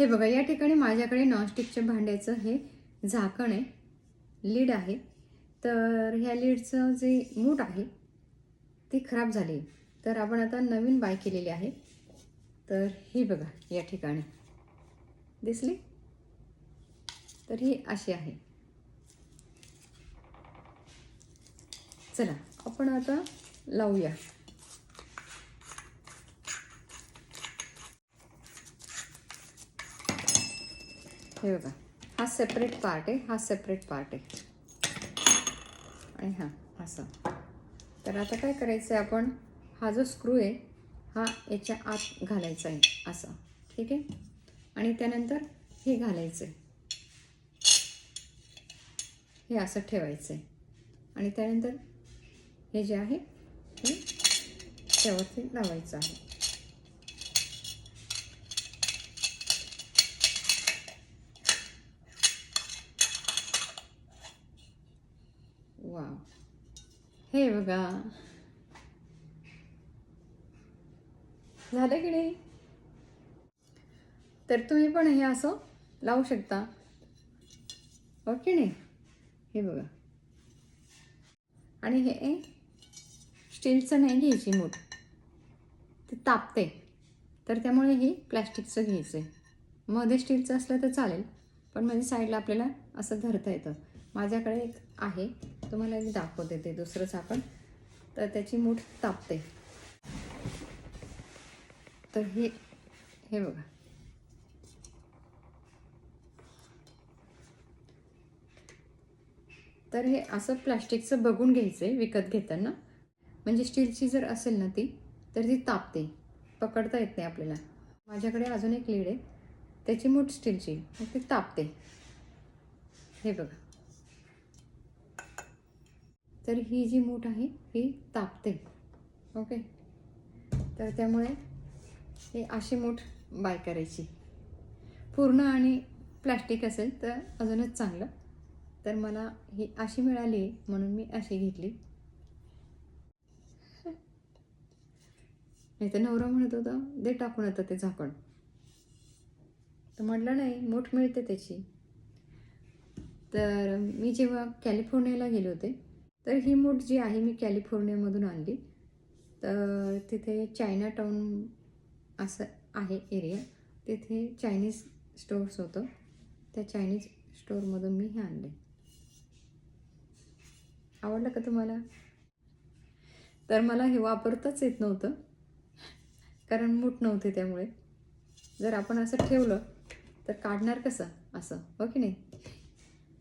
हे बघा या ठिकाणी माझ्याकडे नॉनस्टिकच्या भांड्याचं हे झाकण आहे लीड आहे. तर ह्या लीडचं जे मूठ आहे ती खराब झाली. आहे. तर आपण आता नवीन बाय केलेली आहे. तर ही बघा या ठिकाणी. दिसली? तर ही अशी आहे. चला आपण आता लावूया. हे बघा हा सेपरेट पार्ट आहे हा सेपरेट पार्ट आहे. आणि हा असं. तर आता काय करायचं आहे आपण हा जो स्क्रू आहे हा याच्या आत घालायचा आहे असा. ठीक आहे? आणि त्यानंतर हे घालायचं आहे हे असं ठेवायचं आहे आणि त्यानंतर हे जे आहे हे त्यावरती लावायचं आहे. वा हे बघा झालं की नाही तर तुम्ही पण हे असं लावू शकता हो की नाही हे बघा आणि हे स्टीलचं नाही घ्यायची मूठ ते तापते तर त्यामुळे हे प्लॅस्टिकचं घ्यायचं आहे मध्ये स्टीलचं असलं तर चालेल पण मध्ये साईडला आपल्याला असं धरता येतं माझ्याकडे एक आहे. तुम्हाला एक दाखवते ते दुसरं झाकण तर त्याची मूठ तापते. तर हे हे बघा. तर हे असं प्लास्टिकचं बघून घ्यायचं आहे विकत घेताना. म्हणजे स्टीलची जर असेल ना ती तर ती तापते. पकडता येत नाही आपल्याला. माझ्याकडे अजून एक लीड आहे. त्याची मूठ स्टीलची मग ती तापते. हे बघा. तर ही जी मूठ आहे ही तापते. ओके? तर त्यामुळे ही अशी मूठ बाय करायची. पूर्ण आणि प्लॅस्टिक असेल तर अजूनच चांगलं. तर मला ही अशी मिळाली म्हणून मी अशी घेतली. नाही तर नवरा म्हणत होता दे टाकून आता ते झाकण. तर म्हटलं नाही मूठ मिळते त्याची. तर मी जेव्हा कॅलिफोर्नियाला गेले होते तर ही मूठ जी आहे मी कॅलिफोर्नियामधून आणली. तर तिथे चायना टाऊन असं आहे एरिया. तिथे चायनीज स्टोअर्स होतं. त्या चायनीज स्टोअरमधून मी हे आणले. आवडलं का तुम्हाला? तर मला हे वापरताच येत नव्हतं कारण मूठ नव्हते त्यामुळे. जर आपण असं ठेवलं तर काढणार कसं? असं हो की नाही?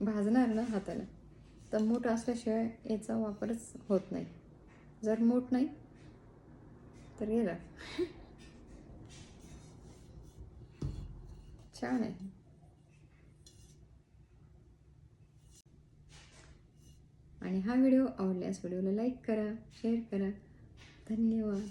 भाजणार ना हाताला? तर मूठ असल्याशिवाय याचा वापरच होत नाही. जर मूठ नाही तर गेला. छान आहे. आणि हा व्हिडिओ आवडल्यास व्हिडिओला लाईक करा शेअर करा. धन्यवाद.